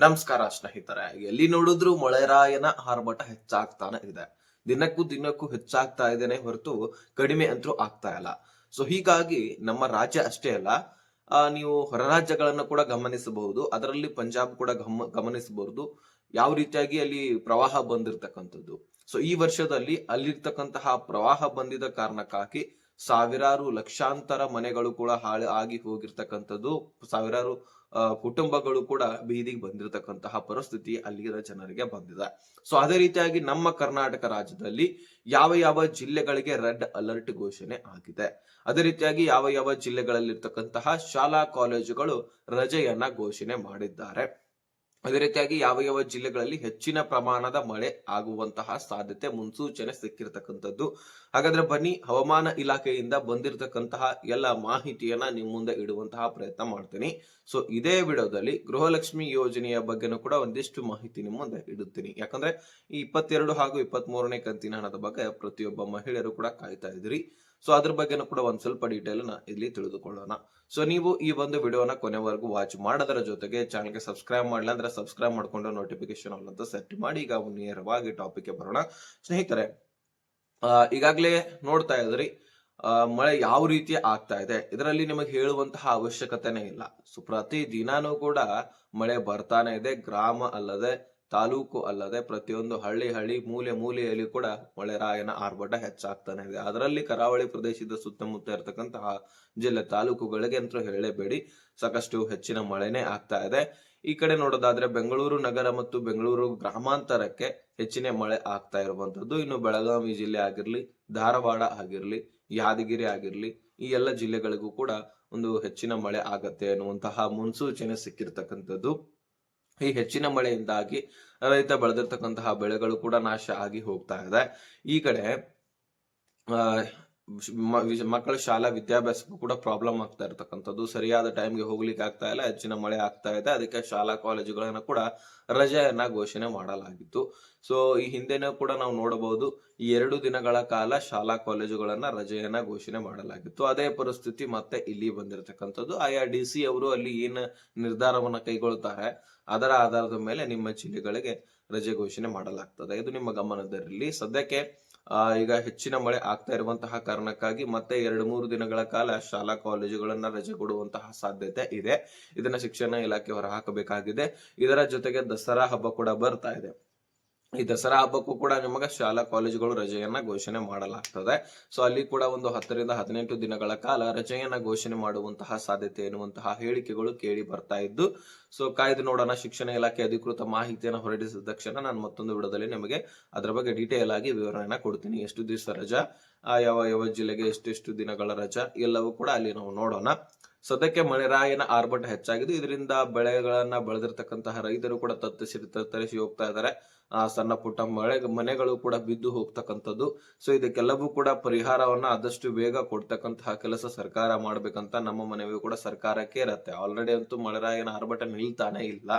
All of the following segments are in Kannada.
ನಮಸ್ಕಾರ ಸ್ನೇಹಿತರೆ, ಎಲ್ಲಿ ನೋಡಿದ್ರು ಮೊಳೆರಾಯನ ಹಾರಮಟ ಹೆಚ್ಚಾಗ್ತಾನೆ ಇದೆ. ದಿನಕ್ಕೂ ದಿನಕ್ಕೂ ಹೆಚ್ಚಾಗ್ತಾ ಇದೇನೆ ಹೊರತು ಕಡಿಮೆ ಅಂತೂ ಆಗ್ತಾ ಇಲ್ಲ. ಸೊ ಹೀಗಾಗಿ ನಮ್ಮ ರಾಜ್ಯ ಅಷ್ಟೇ ಅಲ್ಲ ನೀವು ಹೊರ ರಾಜ್ಯಗಳನ್ನು ಕೂಡ ಗಮನಿಸಬಹುದು, ಅದರಲ್ಲಿ ಪಂಜಾಬ್ ಕೂಡ ಗಮ, ಗಮನಿಸಬಹುದು. ಯಾವ ರೀತಿಯಾಗಿ ಅಲ್ಲಿ ಪ್ರವಾಹ ಬಂದಿರತಕ್ಕಂಥದ್ದು. ಸೊ ಈ ವರ್ಷದಲ್ಲಿ ಅಲ್ಲಿರ್ತಕ್ಕಂತಹ ಪ್ರವಾಹ ಬಂದಿದ ಕಾರಣಕ್ಕಾಗಿ ಸಾವಿರಾರು ಲಕ್ಷಾಂತರ ಮನೆಗಳು ಕೂಡ ಹಾಳು ಆಗಿ ಹೋಗಿರ್ತಕ್ಕಂಥದ್ದು, ಸಾವಿರಾರು ಕುಟುಂಬಗಳು ಕೂಡ ಬೀದಿಗೆ ಬಂದಿರತಕ್ಕಂತಹ ಪರಿಸ್ಥಿತಿ ಅಲ್ಲಿನ ಜನರಿಗೆ ಬಂದಿದೆ. ಸೊ ಅದೇ ರೀತಿಯಾಗಿ ನಮ್ಮ ಕರ್ನಾಟಕ ರಾಜ್ಯದಲ್ಲಿ ಯಾವ ಯಾವ ಜಿಲ್ಲೆಗಳಿಗೆ ರೆಡ್ ಅಲರ್ಟ್ ಘೋಷಣೆ ಆಗಿದೆ. ಅದೇ ರೀತಿಯಾಗಿ ಯಾವ ಯಾವ ಜಿಲ್ಲೆಗಳಲ್ಲಿರ್ತಕ್ಕಂತಹ ಶಾಲಾ ಕಾಲೇಜುಗಳು ರಜೆಯನ್ನ ಘೋಷಣೆ ಮಾಡಿದ್ದಾರೆ. ಅದೇ ರೀತಿಯಾಗಿ ಯಾವ ಯಾವ ಜಿಲ್ಲೆಗಳಲ್ಲಿ ಹೆಚ್ಚಿನ ಪ್ರಮಾಣದ ಮಳೆ ಆಗುವಂತಹ ಸಾಧ್ಯತೆ ಮುನ್ಸೂಚನೆ ಸಿಕ್ಕಿರ್ತಕ್ಕಂಥದ್ದು. ಹಾಗಾದ್ರೆ ಬನ್ನಿ, ಹವಾಮಾನ ಇಲಾಖೆಯಿಂದ ಬಂದಿರತಕ್ಕಂತಹ ಎಲ್ಲ ಮಾಹಿತಿಯನ್ನ ನಿಮ್ ಮುಂದೆ ಇಡುವಂತಹ ಪ್ರಯತ್ನ ಮಾಡ್ತೀನಿ. ಸೊ ಇದೇ ವಿಡಿಯೋದಲ್ಲಿ ಗೃಹಲಕ್ಷ್ಮಿ ಯೋಜನೆಯ ಬಗ್ಗೆನೂ ಕೂಡ ಒಂದಿಷ್ಟು ಮಾಹಿತಿ ನಿಮ್ಮ ಮುಂದೆ ಇಡುತ್ತೀನಿ. ಯಾಕಂದ್ರೆ ಈ ಇಪ್ಪತ್ತೆರಡು ಹಾಗೂ ಇಪ್ಪತ್ತ್ ಮೂರನೇ ಕಂತಿನ ಹಣದ ಬಗ್ಗೆ ಪ್ರತಿಯೊಬ್ಬ ಮಹಿಳೆಯರು ಕೂಡ ಕಾಯ್ತಾ ಇದ್ರಿ. ಸೊ ಅದ್ರ ಬಗ್ಗೆನೂ ಕೂಡ ಒಂದ್ ಸ್ವಲ್ಪ ಡೀಟೇಲ್ ಇಲ್ಲಿ ತಿಳಿದುಕೊಳ್ಳೋಣ. ಸೊ ನೀವು ಈ ಒಂದು ವಿಡಿಯೋನ ಕೊನೆವರೆಗೂ ವಾಚ್ ಮಾಡೋದರ ಜೊತೆಗೆ ಚಾನಲ್ಗೆ ಸಬ್ಸ್ಕ್ರೈಬ್ ಮಾಡಲಿಲ್ಲ ಅಂದ್ರೆ ಸಬ್ಸ್ಕ್ರೈಬ್ ಮಾಡ್ಕೊಂಡು ನೋಟಿಫಿಕೇಶನ್ ಆಲ್ ಸೆಟ್ ಮಾಡಿ ಈಗ ನೇರವಾಗಿ ಟಾಪಿಕ್ ಬರೋಣ. ಸ್ನೇಹಿತರೆ ಈಗಾಗ್ಲೇ ನೋಡ್ತಾ ಇದ್ರಿ ಮಳೆ ಯಾವ ರೀತಿ ಆಗ್ತಾ ಇದೆ. ಇದರಲ್ಲಿ ನಿಮಗೆ ಹೇಳುವಂತಹ ಅವಶ್ಯಕತೆನೇ ಇಲ್ಲ. ಸೊ ಪ್ರತಿ ದಿನಾನೂ ಕೂಡ ಮಳೆ ಬರ್ತಾನೆ ಇದೆ. ಗ್ರಾಮ ಅಲ್ಲದೆ ತಾಲೂಕು ಅಲ್ಲದೆ ಪ್ರತಿಯೊಂದು ಹಳ್ಳಿ ಹಳ್ಳಿ ಮೂಲೆ ಮೂಲೆಯಲ್ಲಿ ಕೂಡ ಮಳೆರಾಯನ ಆರ್ಭಟ ಹೆಚ್ಚಾಗ್ತಾನೆ ಇದೆ. ಅದರಲ್ಲಿ ಕರಾವಳಿ ಪ್ರದೇಶದ ಸುತ್ತಮುತ್ತ ಇರತಕ್ಕಂತಹ ಜಿಲ್ಲೆ ತಾಲೂಕುಗಳಿಗೆ ಅಂತೂ ಹೇಳಲೇಬೇಡಿ ಸಾಕಷ್ಟು ಹೆಚ್ಚಿನ ಮಳೆನೇ ಆಗ್ತಾ ಇದೆ. ಈ ಕಡೆ ನೋಡೋದಾದ್ರೆ ಬೆಂಗಳೂರು ನಗರ ಮತ್ತು ಬೆಂಗಳೂರು ಗ್ರಾಮಾಂತರಕ್ಕೆ ಹೆಚ್ಚಿನ ಮಳೆ ಆಗ್ತಾ ಇರುವಂತದ್ದು ಇನ್ನು ಬೆಳಗಾವಿ ಜಿಲ್ಲೆ ಆಗಿರ್ಲಿ, ಧಾರವಾಡ ಆಗಿರ್ಲಿ, ಯಾದಗಿರಿ ಆಗಿರ್ಲಿ, ಈ ಎಲ್ಲ ಜಿಲ್ಲೆಗಳಿಗೂ ಕೂಡ ಒಂದು ಹೆಚ್ಚಿನ ಮಳೆ ಆಗತ್ತೆ ಅನ್ನುವಂತಹ ಮುನ್ಸೂಚನೆ ಸಿಕ್ಕಿರ್ತಕ್ಕಂಥದ್ದು. ಈ ಹೆಚ್ಚಿನ ಮಳೆಯಿಂದಾಗಿ ರೈತ ಬೆಳೆದಿರ್ತಕ್ಕಂತಹ ಬೆಳೆಗಳು ಕೂಡ ನಾಶ ಆಗಿ ಹೋಗ್ತಾ ಇದೆ. ಈ ಕಡೆ ಆ, ಮಕ್ಕಳ ಶಾಲಾ ವಿದ್ಯಾಭ್ಯಾಸಕ್ಕೂ ಕೂಡ ಪ್ರಾಬ್ಲಮ್ ಆಗ್ತಾ ಇರತಕ್ಕಂಥದ್ದು. ಸರಿಯಾದ ಟೈಮ್ಗೆ ಹೋಗ್ಲಿಕ್ಕೆ ಆಗ್ತಾ ಇಲ್ಲ, ಹೆಚ್ಚಿನ ಮಳೆ ಆಗ್ತಾ ಇದೆ, ಅದಕ್ಕೆ ಶಾಲಾ ಕಾಲೇಜುಗಳನ್ನ ಕೂಡ ರಜೆಯನ್ನ ಘೋಷಣೆ ಮಾಡಲಾಗಿತ್ತು. ಸೊ ಈ ಹಿಂದೆನೂ ಕೂಡ ನಾವು ನೋಡಬಹುದು, ಈ ಎರಡು ದಿನಗಳ ಕಾಲ ಶಾಲಾ ಕಾಲೇಜುಗಳನ್ನ ರಜೆಯನ್ನ ಘೋಷಣೆ ಮಾಡಲಾಗಿತ್ತು. ಅದೇ ಪರಿಸ್ಥಿತಿ ಮತ್ತೆ ಇಲ್ಲಿ ಬಂದಿರತಕ್ಕಂಥದ್ದು. ಆಯಾ ಡಿ ಸಿ ಅವರು ಅಲ್ಲಿ ಏನ್ ನಿರ್ಧಾರವನ್ನ ಕೈಗೊಳ್ತಾರೆ, ಅದರ ಆಧಾರದ ಮೇಲೆ ನಿಮ್ಮ ಜಿಲ್ಲೆಗಳಿಗೆ ರಜೆ ಘೋಷಣೆ ಮಾಡಲಾಗ್ತದೆ. ಇದು ನಿಮ್ಮ ಗಮನದಲ್ಲಿ ಸದ್ಯಕ್ಕೆ ಈಗ ಹೆಚ್ಚಿನ ಮಳೆ ಆಗ್ತಾ ಇರುವಂತಹ ಕಾರಣಕ್ಕಾಗಿ ಮತ್ತೆ ಎರಡು ಮೂರು ದಿನಗಳ ಕಾಲ ಶಾಲಾ ಕಾಲೇಜುಗಳನ್ನ ರಜೆ ಕೊಡುವಂತಹ ಸಾಧ್ಯತೆ ಇದೆ. ಇದನ್ನ ಶಿಕ್ಷಣ ಇಲಾಖೆ ಹೊರಹಾಕಬೇಕಾಗಿದೆ. ಇದರ ಜೊತೆಗೆ ದಸರಾ ಹಬ್ಬ ಕೂಡ ಬರ್ತಾ ಇದೆ. ಈ ದಸರಾ ಹಬ್ಬಕ್ಕೂ ಕೂಡ ನಿಮಗೆ ಶಾಲಾ ಕಾಲೇಜುಗಳು ರಜೆಯನ್ನ ಘೋಷಣೆ ಮಾಡಲಾಗ್ತದೆ. ಸೊ, ಅಲ್ಲಿ ಕೂಡ ಒಂದು ಹತ್ತರಿಂದ ಹದಿನೆಂಟು ದಿನಗಳ ಕಾಲ ರಜೆಯನ್ನ ಘೋಷಣೆ ಮಾಡುವಂತಹ ಸಾಧ್ಯತೆ ಎನ್ನುವಂತಹ ಹೇಳಿಕೆಗಳು ಕೇಳಿ ಬರ್ತಾ ಇದ್ದು, ಸೊ, ಕಾಯ್ದು ನೋಡೋಣ, ಶಿಕ್ಷಣ ಇಲಾಖೆ ಅಧಿಕೃತ ಮಾಹಿತಿಯನ್ನು ಹೊರಡಿಸಿದ ತಕ್ಷಣ ನಾನು ಮತ್ತೊಂದು ವಿಡಿಯೋದಲ್ಲಿ ನಿಮಗೆ ಅದರ ಬಗ್ಗೆ ಡೀಟೇಲ್ ಆಗಿ ವಿವರಣೆಯನ್ನ ಕೊಡ್ತೀನಿ. ಎಷ್ಟು ದಿವಸ ರಜಾ, ಯಾವ ಯಾವ ಜಿಲ್ಲೆಗೆ ಎಷ್ಟೆಷ್ಟು ದಿನಗಳ ರಜಾ, ಎಲ್ಲವೂ ಕೂಡ ಅಲ್ಲಿ ನಾವು ನೋಡೋಣ. ಸದ್ಯಕ್ಕೆ ಮಳೆರಾಯನ ಆರ್ಭಟ ಹೆಚ್ಚಾಗಿದೆ ಇದರಿಂದ ಬೆಳೆಗಳನ್ನ ಬೆಳೆದಿರ್ತಕ್ಕಂತಹ ರೈತರು ಕೂಡ ತತ್ತಿಸಿ ತತ್ತರಿಸಿ ಹೋಗ್ತಾ ಇದ್ದಾರೆ. ಆ ಸಣ್ಣ ಪುಟ್ಟ ಮಳೆ, ಮನೆಗಳು ಕೂಡ ಬಿದ್ದು ಹೋಗ್ತಕ್ಕಂಥದ್ದು. ಸೊ ಇದಕ್ಕೆಲ್ಲವೂ ಕೂಡ ಪರಿಹಾರವನ್ನ ಆದಷ್ಟು ಬೇಗ ಕೊಡ್ತಕ್ಕಂತಹ ಕೆಲಸ ಸರ್ಕಾರ ಮಾಡ್ಬೇಕಂತ ನಮ್ಮ ಮನವಿ ಕೂಡ ಸರ್ಕಾರಕ್ಕೆ ಇರತ್ತೆ. ಆಲ್ರೆಡಿ ಅಂತೂ ಮಳೆರಾಯನ ಆರ್ಭಟ ನಿಲ್ತಾನೆ ಇಲ್ಲ.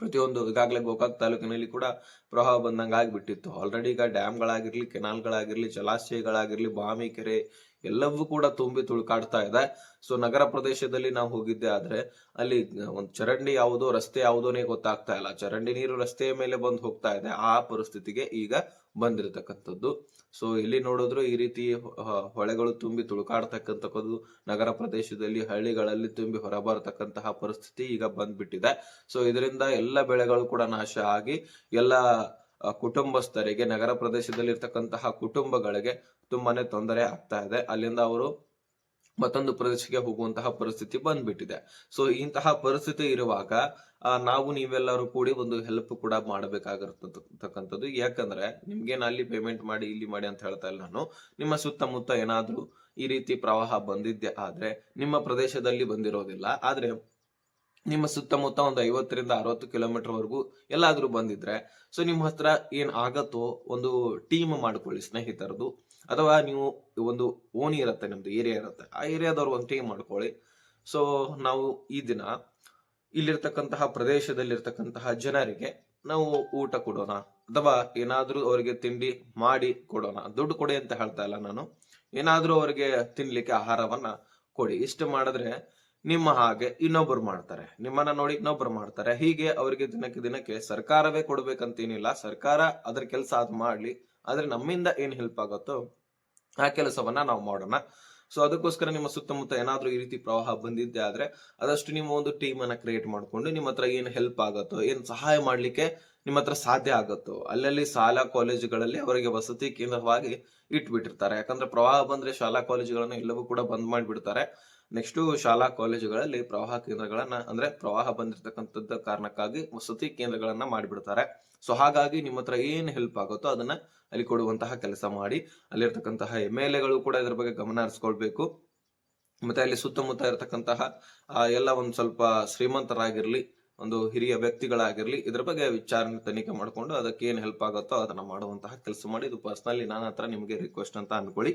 ಪ್ರತಿಯೊಂದು ಈಗಾಗಲೇ ಗೋಕಾಕ್ ತಾಲೂಕಿನಲ್ಲಿ ಕೂಡ ಪ್ರವಾಹ ಬಂದಂಗೆ ಆಗಿಬಿಟ್ಟಿತ್ತು ಆಲ್ರೆಡಿ ಈಗ ಡ್ಯಾಮ್ಗಳಾಗಿರ್ಲಿ, ಕೆನಾಲ್ಗಳಾಗಿರ್ಲಿ, ಜಲಾಶಯಗಳಾಗಿರ್ಲಿ ಬಾಮಿ ಕೆರೆ ಎಲ್ಲವೂ ಕೂಡ ತುಂಬಿ ತುಳುಕಾಡ್ತಾ ಇದೆ. ಸೊ ನಗರ ಪ್ರದೇಶದಲ್ಲಿ ನಾವು ಹೋಗಿದ್ದೆ ಆದ್ರೆ ಅಲ್ಲಿ ಒಂದು ಚರಂಡಿ ಯಾವುದೋ, ರಸ್ತೆ ಯಾವುದೋನೇ ಗೊತ್ತಾಗ್ತಾ ಇಲ್ಲ. ಚರಂಡಿ ನೀರು ರಸ್ತೆಯ ಮೇಲೆ ಬಂದು ಹೋಗ್ತಾ ಇದೆ. ಆ ಪರಿಸ್ಥಿತಿಗೆ ಈಗ ಬಂದಿರತಕ್ಕಂಥದ್ದು. ಸೊ ಇಲ್ಲಿ ನೋಡಿದ್ರು ಈ ರೀತಿ ಹೊಳೆಗಳು ತುಂಬಿ ತುಳುಕಾಡ್ತಕ್ಕಂಥದ್ದು, ನಗರ ಪ್ರದೇಶದಲ್ಲಿ ಹಳ್ಳಿಗಳಲ್ಲಿ ತುಂಬಿ ಹೊರಬರತಕ್ಕಂತಹ ಪರಿಸ್ಥಿತಿ ಈಗ ಬಂದ್ಬಿಟ್ಟಿದೆ. ಸೊ ಇದರಿಂದ ಎಲ್ಲ ಬೆಳೆಗಳು ಕೂಡ ನಾಶ ಆಗಿ, ಎಲ್ಲ ಕುಟುಂಬಸ್ಥರಿಗೆ, ನಗರ ಪ್ರದೇಶದಲ್ಲಿ ಇರ್ತಕ್ಕಂತಹ ಕುಟುಂಬಗಳಿಗೆ ತುಂಬಾನೇ ತೊಂದರೆ ಆಗ್ತಾ ಇದೆ. ಅಲ್ಲಿಂದ ಅವರು ಮತ್ತೊಂದು ಪ್ರದೇಶಕ್ಕೆ ಹೋಗುವಂತಹ ಪರಿಸ್ಥಿತಿ ಬಂದ್ಬಿಟ್ಟಿದೆ. ಸೊ ಇಂತಹ ಪರಿಸ್ಥಿತಿ ಇರುವಾಗ ನಾವು ನೀವೆಲ್ಲರೂ ಕೂಡಿ ಒಂದು ಹೆಲ್ಪ್ ಕೂಡ ಮಾಡಬೇಕಾಗಿರ್ತಕ್ಕಂಥದ್ದು. ಯಾಕಂದ್ರೆ, ನಿಮ್ಗೇನು ಅಲ್ಲಿ ಪೇಮೆಂಟ್ ಮಾಡಿ, ಇಲ್ಲಿ ಮಾಡಿ ಅಂತ ಹೇಳ್ತಾ ಇಲ್ಲ ನಾನು. ನಿಮ್ಮ ಸುತ್ತಮುತ್ತ ಏನಾದ್ರೂ ಈ ರೀತಿ ಪ್ರವಾಹ ಬಂದಿದ್ದೆ ಆದ್ರೆ, ನಿಮ್ಮ ಪ್ರದೇಶದಲ್ಲಿ ಬಂದಿರೋದಿಲ್ಲ. ಆದ್ರೆ ನಿಮ್ಮ ಸುತ್ತಮುತ್ತ ಒಂದು ಐವತ್ತರಿಂದ ಅರವತ್ತು ಕಿಲೋಮೀಟರ್ ವರೆಗೂ ಎಲ್ಲಾದ್ರೂ ಬಂದಿದ್ರೆ ಸೊ ನಿಮ್ಮ ಹತ್ರ ಏನ್ ಆಗತ್ತೋ ಒಂದು ಟೀಮ್ ಮಾಡ್ಕೊಳ್ಳಿ ಸ್ನೇಹಿತರದು, ಅಥವಾ ನೀವು ಒಂದು ಓಣಿ ಇರುತ್ತೆ, ನಿಮ್ದು ಏರಿಯಾ ಇರುತ್ತೆ, ಆ ಏರಿಯಾದವ್ರು ಒಂದು ಟೀಮ್ ಮಾಡ್ಕೊಳ್ಳಿ. ಸೊ ನಾವು ಈ ದಿನ ಇಲ್ಲಿರ್ತಕ್ಕಂತಹ ಪ್ರದೇಶದಲ್ಲಿರ್ತಕ್ಕಂತಹ ಜನರಿಗೆ ನಾವು ಊಟ ಕೊಡೋಣ, ಅಥವಾ ಏನಾದ್ರೂ ಅವರಿಗೆ ತಿಂಡಿ ಮಾಡಿ ಕೊಡೋಣ, ದುಡ್ಡು ಕೊಡಿ ಅಂತ ಹೇಳ್ತಾ ಇಲ್ಲ ನಾನು. ಏನಾದ್ರೂ ಅವರಿಗೆ ತಿನ್ಲಿಕ್ಕೆ ಆಹಾರವನ್ನ ಕೊಡಿ. ಇಷ್ಟು ಮಾಡಿದ್ರೆ ನಿಮ್ಮ ಹಾಗೆ ಇನ್ನೊಬ್ರು ಮಾಡ್ತಾರೆ. ನಿಮ್ಮನ್ನ ನೋಡಿ ಇನ್ನೊಬ್ರು ಮಾಡ್ತಾರೆ. ಹೀಗೆ ಅವರಿಗೆ ದಿನಕ್ಕೆ ದಿನಕ್ಕೆ ಸರ್ಕಾರವೇ ಕೊಡ್ಬೇಕಂತೇನಿಲ್ಲ. ಸರ್ಕಾರ ಅದ್ರ ಕೆಲಸ ಅದ್ ಮಾಡ್ಲಿ. ಆದ್ರೆ ನಮ್ಮಿಂದ ಏನ್ ಹೆಲ್ಪ್ ಆಗುತ್ತೋ ಆ ಕೆಲಸವನ್ನ ನಾವು ಮಾಡೋಣ. ಸೊ ಅದಕ್ಕೋಸ್ಕರ ನಿಮ್ಮ ಸುತ್ತಮುತ್ತ ಏನಾದ್ರೂ ಈ ರೀತಿ ಪ್ರವಾಹ ಬಂದಿದ್ದೆ ಆದ್ರೆ ಅದಷ್ಟು ನಿಮ್ಮ ಒಂದು ಟೀಮ್ ಅನ್ನ ಕ್ರಿಯೇಟ್ ಮಾಡ್ಕೊಂಡು ನಿಮ್ಮ ಹತ್ರ ಏನ್ ಹೆಲ್ಪ್ ಆಗತ್ತೋ, ಏನ್ ಸಹಾಯ ಮಾಡ್ಲಿಕ್ಕೆ ನಿಮ್ಮ ಹತ್ರ ಸಾಧ್ಯ ಆಗುತ್ತೋ, ಅಲ್ಲಲ್ಲಿ ಶಾಲಾ ಕಾಲೇಜುಗಳಲ್ಲಿ ಅವರಿಗೆ ವಸತಿ ಕೇಂದ್ರವಾಗಿ ಇಟ್ಬಿಟ್ಟಿರ್ತಾರೆ. ಯಾಕಂದ್ರೆ ಪ್ರವಾಹ ಬಂದ್ರೆ ಶಾಲಾ ಕಾಲೇಜುಗಳನ್ನ ಎಲ್ಲವೂ ಕೂಡ ಬಂದ್ ಮಾಡಿಬಿಡ್ತಾರೆ. ನೆಕ್ಸ್ಟ್ ಶಾಲಾ ಕಾಲೇಜುಗಳಲ್ಲಿ ಪ್ರವಾಹ ಕೇಂದ್ರಗಳನ್ನ, ಅಂದ್ರೆ ಪ್ರವಾಹ ಬಂದಿರತಕ್ಕಂಥದ್ದ ಕಾರಣಕ್ಕಾಗಿ ವಸತಿ ಕೇಂದ್ರಗಳನ್ನ ಮಾಡಿಬಿಡ್ತಾರೆ. ಸೊ ಹಾಗಾಗಿ ನಿಮ್ಮ ಹತ್ರ ಏನ್ ಹೆಲ್ಪ್ ಆಗುತ್ತೋ ಅದನ್ನ ಅಲ್ಲಿ ಕೊಡುವಂತಹ ಕೆಲಸ ಮಾಡಿ, ಅಲ್ಲಿರ್ತಕ್ಕಂತಹ ಎಂ ಎಲ್ ಎಗಳು ಕೂಡ ಇದ್ರ ಬಗ್ಗೆ ಗಮನ ಹರಿಸ್ಕೊಳ್ಬೇಕು. ಮತ್ತೆ ಅಲ್ಲಿ ಸುತ್ತಮುತ್ತ ಇರತಕ್ಕಂತಹ ಎಲ್ಲ ಒಂದ್ ಸ್ವಲ್ಪ ಶ್ರೀಮಂತರಾಗಿರ್ಲಿ ಒಂದು ಹಿರಿಯ ವ್ಯಕ್ತಿಗಳಾಗಿರ್ಲಿ, ಇದ್ರ ಬಗ್ಗೆ ವಿಚಾರಣೆ ತನಿಖೆ ಮಾಡಿಕೊಂಡು ಅದಕ್ಕೆ ಏನು ಹೆಲ್ಪ್ ಆಗುತ್ತೋ ಅದನ್ನ ಮಾಡುವಂತಹ ಕೆಲಸ ಮಾಡಿ, ಇದು ಪರ್ಸ್ನಲಿ ನಾನು ಹತ್ರ ನಿಮಗೆ ರಿಕ್ವೆಸ್ಟ್ ಅಂತ ಅನ್ಕೊಳ್ಳಿ.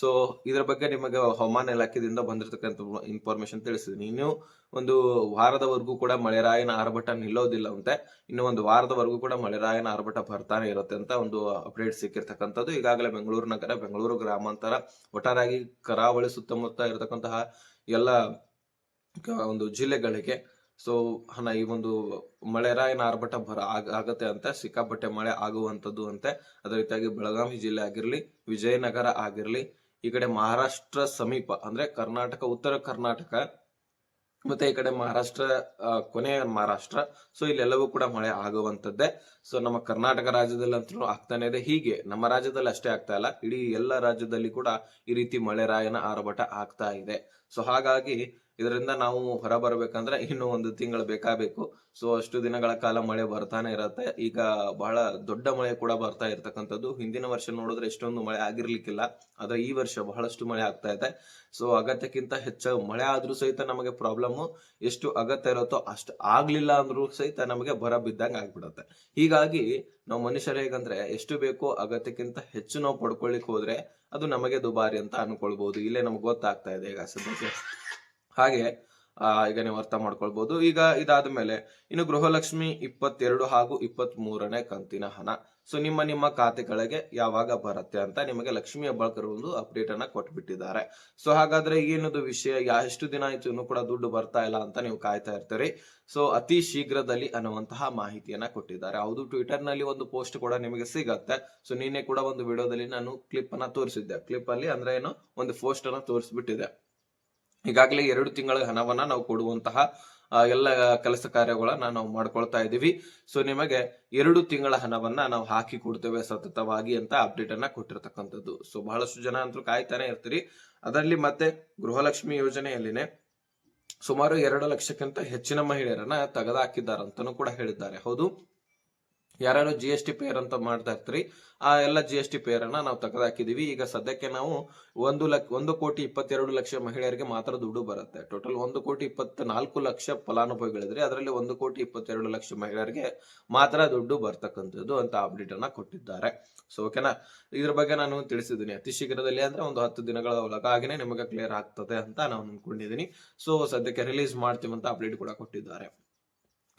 ಸೊ ಇದ್ರ ಬಗ್ಗೆ ನಿಮಗೆ ಹವಾಮಾನ ಇಲಾಖೆದಿಂದ ಬಂದಿರತಕ್ಕಂಥ ಇನ್ಫಾರ್ಮೇಶನ್ ತಿಳಿಸಿದೀನಿ. ಇನ್ನು ಒಂದು ವಾರದವರೆಗೂ ಕೂಡ ಮಳೆರಾಯನ ಆರ್ಭಟ ನಿಲ್ಲೋದಿಲ್ಲ ಅಂತೆ. ಇನ್ನು ಒಂದು ವಾರದವರೆಗೂ ಕೂಡ ಮಳೆರಾಯನ ಆರ್ಭಟ ಬರ್ತಾನೆ ಇರುತ್ತೆ ಅಂತ ಒಂದು ಅಪ್ಡೇಟ್ ಸಿಕ್ಕಿರ್ತಕ್ಕಂಥದ್ದು. ಈಗಾಗಲೇ ಬೆಂಗಳೂರು ನಗರ, ಬೆಂಗಳೂರು ಗ್ರಾಮಾಂತರ, ಒಟ್ಟಾರಾಗಿ ಕರಾವಳಿ ಸುತ್ತಮುತ್ತ ಇರತಕ್ಕಂತಹ ಎಲ್ಲ ಒಂದು ಜಿಲ್ಲೆಗಳಿಗೆ ಸೊ ಹಣ ಈ ಒಂದು ಮಳೆರಾಯನ ಆರ್ಭಟ ಬರ ಆಗ- ಆಗತ್ತೆ ಅಂತ, ಸಿಕ್ಕಾಪಟ್ಟೆ ಮಳೆ ಆಗುವಂಥದ್ದು ಅಂತೆ. ಅದೇ ರೀತಿಯಾಗಿ ಬೆಳಗಾವಿ ಜಿಲ್ಲೆ ಆಗಿರಲಿ, ವಿಜಯನಗರ ಆಗಿರಲಿ, ಈ ಕಡೆ ಮಹಾರಾಷ್ಟ್ರ ಸಮೀಪ, ಅಂದ್ರೆ ಕರ್ನಾಟಕ, ಉತ್ತರ ಕರ್ನಾಟಕ, ಮತ್ತೆ ಈ ಕಡೆ ಮಹಾರಾಷ್ಟ್ರ ಕೊನೆಯ ಮಹಾರಾಷ್ಟ್ರ. ಸೊ ಇಲ್ಲೆಲ್ಲವೂ ಕೂಡ ಮಳೆ ಆಗುವಂತದ್ದೇ ಸೊ ನಮ್ಮ ಕರ್ನಾಟಕ ರಾಜ್ಯದಲ್ಲಿ ಅಂತೂ ಆಗ್ತಾನೆ ಇದೆ. ಹೀಗೆ ನಮ್ಮ ರಾಜ್ಯದಲ್ಲಿ ಅಷ್ಟೇ ಆಗ್ತಾ ಇಲ್ಲ. ಇಡೀ ಎಲ್ಲ ರಾಜ್ಯದಲ್ಲಿ ಕೂಡ ಈ ರೀತಿ ಮಳೆರಾಯನ ಆರಭಟ ಆಗ್ತಾ ಇದೆ. ಸೊ ಹಾಗಾಗಿ ಇದರಿಂದ ನಾವು ಹೊರ ಬರಬೇಕಂದ್ರೆ ಇನ್ನೂ ಒಂದು ತಿಂಗಳು ಬೇಕಾಗಬೇಕು. ಸೊ ಅಷ್ಟು ದಿನಗಳ ಕಾಲ ಮಳೆ ಬರ್ತಾನೆ ಇರತ್ತೆ. ಈಗ ಬಹಳ ದೊಡ್ಡ ಮಳೆ ಕೂಡ ಬರ್ತಾ ಇರ್ತಕ್ಕಂಥದ್ದು. ಹಿಂದಿನ ವರ್ಷ ನೋಡಿದ್ರೆ ಎಷ್ಟೊಂದು ಮಳೆ ಆಗಿರ್ಲಿಕ್ಕಿಲ್ಲ. ಆದ್ರೆ ಈ ವರ್ಷ ಬಹಳಷ್ಟು ಮಳೆ ಆಗ್ತಾ ಇದೆ. ಸೊ ಅಗತ್ಯಕ್ಕಿಂತ ಹೆಚ್ಚು ಮಳೆ ಆದ್ರೂ ಸಹಿತ ನಮಗೆ ಪ್ರಾಬ್ಲಮ್ ಎಷ್ಟು ಅಗತ್ಯ ಇರುತ್ತೋ ಅಷ್ಟು ಆಗ್ಲಿಲ್ಲ ಅಂದ್ರೂ ಸಹಿತ ನಮಗೆ ಬರ ಬಿದ್ದಂಗೆ ಆಗ್ಬಿಡತ್ತೆ. ಹೀಗಾಗಿ ನಾವು ಮನುಷ್ಯರು ಹೇಗಂದ್ರೆ ಎಷ್ಟು ಬೇಕೋ ಅಗತ್ಯಕ್ಕಿಂತ ಹೆಚ್ಚು ನಾವು ಪಡ್ಕೊಳ್ಳಿಕ್ ಹೋದ್ರೆ ಅದು ನಮಗೆ ದುಬಾರಿ ಅಂತ ಅನ್ಕೊಳ್ಬಹುದು ಇಲ್ಲೇ ನಮ್ಗೆ ಗೊತ್ತಾಗ್ತಾ ಇದೆ ಈಗ ಸದ್ಯಕ್ಕೆ. ಹಾಗೆ ಈಗ ನೀವು ಅರ್ಥ ಮಾಡ್ಕೊಳ್ಬಹುದು ಈಗ ಇದಾದ ಮೇಲೆ ಇನ್ನು ಗೃಹಲಕ್ಷ್ಮಿ ಇಪ್ಪತ್ತೆರಡು ಹಾಗೂ ಇಪ್ಪತ್ತ್ ಮೂರನೇ ಕಂತಿನ ಹಣ. ಸೊ ನಿಮ್ಮ ನಿಮ್ಮ ಖಾತೆಗಳಿಗೆ ಯಾವಾಗ ಬರುತ್ತೆ ಅಂತ ನಿಮಗೆ ಲಕ್ಷ್ಮಿ ಹೆಬ್ಬಾಳ್ಕರ್ ಒಂದು ಅಪ್ಡೇಟ್ ಅನ್ನ ಕೊಟ್ಬಿಟ್ಟಿದ್ದಾರೆ. ಸೊ ಹಾಗಾದ್ರೆ ಏನದು ವಿಷಯ? ಎಷ್ಟು ದಿನ ಆಯ್ತು? ಇನ್ನೂ ಕೂಡ ದುಡ್ಡು ಬರ್ತಾ ಇಲ್ಲ ಅಂತ ನೀವು ಕಾಯ್ತಾ ಇರ್ತೀರಿ. ಸೊ ಅತಿ ಶೀಘ್ರದಲ್ಲಿ ಅನ್ನುವಂತಹ ಮಾಹಿತಿಯನ್ನ ಕೊಟ್ಟಿದ್ದಾರೆ. ಹೌದು ಟ್ವಿಟರ್ನಲ್ಲಿ ಒಂದು ಪೋಸ್ಟ್ ಕೂಡ ನಿಮಗೆ ಸಿಗತ್ತೆ. ಸೊ ನಿನ್ನೆ ಕೂಡ ಒಂದು ವಿಡಿಯೋದಲ್ಲಿ ನಾನು ಕ್ಲಿಪ್ ಅನ್ನ ತೋರಿಸಿದ್ದೆ. ಕ್ಲಿಪ್ ಅಲ್ಲಿ ಅಂದ್ರೆ ಏನು? ಒಂದು ಪೋಸ್ಟ್ ಅನ್ನ ತೋರಿಸ್ಬಿಟ್ಟಿದೆ. ಈಗಾಗಲೇ ಎರಡು ತಿಂಗಳ ಹಣವನ್ನ ನಾವು ಕೊಡುವಂತಹ ಎಲ್ಲ ಕೆಲಸ ಕಾರ್ಯಗಳನ್ನ ನಾವು ಮಾಡ್ಕೊಳ್ತಾ ಇದ್ದೀವಿ. ಸೊ ನಿಮಗೆ ಎರಡು ತಿಂಗಳ ಹಣವನ್ನ ನಾವು ಹಾಕಿ ಕೊಡ್ತೇವೆ ಸತತವಾಗಿ ಅಂತ ಅಪ್ಡೇಟ್ ಅನ್ನ ಕೊಟ್ಟಿರ್ತಕ್ಕಂಥದ್ದು. ಸೊ ಬಹಳಷ್ಟು ಜನ ಅಂತೂ ಕಾಯ್ತಾನೆ ಇರ್ತೀರಿ. ಅದರಲ್ಲಿ ಮತ್ತೆ ಗೃಹಲಕ್ಷ್ಮಿ ಯೋಜನೆಯಲ್ಲಿನೇ ಸುಮಾರು ಎರಡು ಲಕ್ಷಕ್ಕಿಂತ ಹೆಚ್ಚಿನ ಮಹಿಳೆಯರನ್ನ ತೆಗೆದುಹಾಕಿದ್ದಾರಂತನೂ ಕೂಡ ಹೇಳಿದ್ದಾರೆ. ಹೌದು? ಯಾರ್ಯಾರು ಜಿ ಎಸ್ ಟಿ ಪೇರ್ ಅಂತ ಮಾಡ್ತಾ ಇರ್ತೀರಿ, ಆ ಎಲ್ಲ ಜಿ ಎಸ್ ಟಿ ಪೇರ್ ಅನ್ನ ನಾವು ತೆಗೆದಾಕಿದೀವಿ ಈಗ ಸದ್ಯಕ್ಕೆ ನಾವು ಒಂದು ಲಕ್ಷ ಒಂದು ಕೋಟಿ ಇಪ್ಪತ್ತೆರಡು ಲಕ್ಷ ಮಹಿಳೆಯರಿಗೆ ಮಾತ್ರ ದುಡ್ಡು ಬರುತ್ತೆ. ಟೋಟಲ್ ಒಂದು ಕೋಟಿ ಇಪ್ಪತ್ನಾಲ್ಕು ಲಕ್ಷ ಫಲಾನುಭವಿಗಳಿದ್ರೆ ಅದರಲ್ಲಿ ಒಂದು ಕೋಟಿ ಇಪ್ಪತ್ತೆರಡು ಲಕ್ಷ ಮಹಿಳೆಯರಿಗೆ ಮಾತ್ರ ದುಡ್ಡು ಬರ್ತಕ್ಕಂಥದ್ದು ಅಂತ ಅಪ್ಡೇಟ್ ಅನ್ನ ಕೊಟ್ಟಿದ್ದಾರೆ. ಸೊ ಓಕೆನಾ ಇದ್ರ ಬಗ್ಗೆ ನಾನು ತಿಳಿಸಿದ್ದೀನಿ. ಅತಿ ಶೀಘ್ರದಲ್ಲಿ ಅಂದ್ರೆ ಒಂದು ಹತ್ತು ದಿನಗಳ ಒಳಗಾಗಿನೇ ನಿಮಗೆ ಕ್ಲಿಯರ್ ಆಗ್ತದೆ ಅಂತ ನಾನು ಅನ್ಕೊಂಡಿದ್ದೀನಿ. ಸೊ ಸದ್ಯಕ್ಕೆ ರಿಲೀಸ್ ಮಾಡ್ತೀವಿ ಅಂತ ಅಪ್ಡೇಟ್ ಕೂಡ ಕೊಟ್ಟಿದ್ದಾರೆ.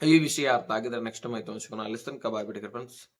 ಈ ವಿಷಯ ಅರ್ಥ ಆಗಿದ್ರೆ ನೆಕ್ಸ್ಟ್ ಮೈ ಹಂಚ್ಕೊಂಡು ಅಲ್ಲಿ ತನಕ ಬಿಡಿ ಫ್ರೆಂಡ್ಸ್